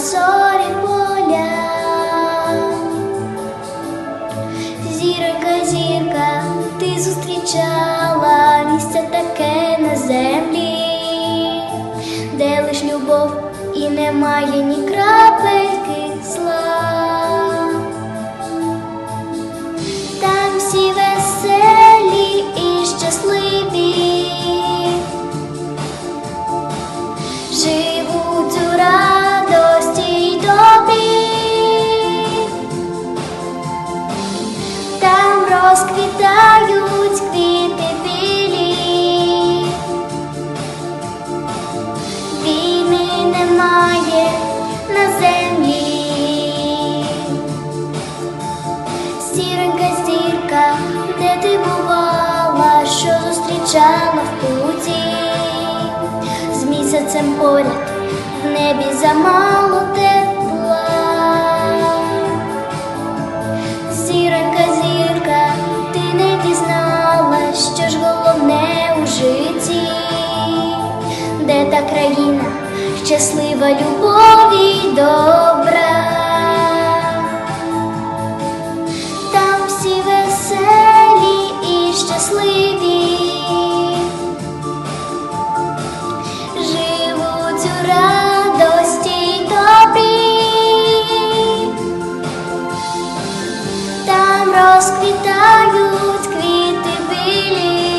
Сорі поля, зірка, зірка, ти зустрічала місце таке на землі, де лиш любов і немає ні краю. розквітають квіти білі, війни немає на землі, сіренька, зірка, де ти бувала, що зустрічала в путі, з місяцем поряд в небі замало те. Де та країна щаслива любові й добра. Там всі веселі і щасливі, живуть у радості добрі. Там розквітають квіти білі,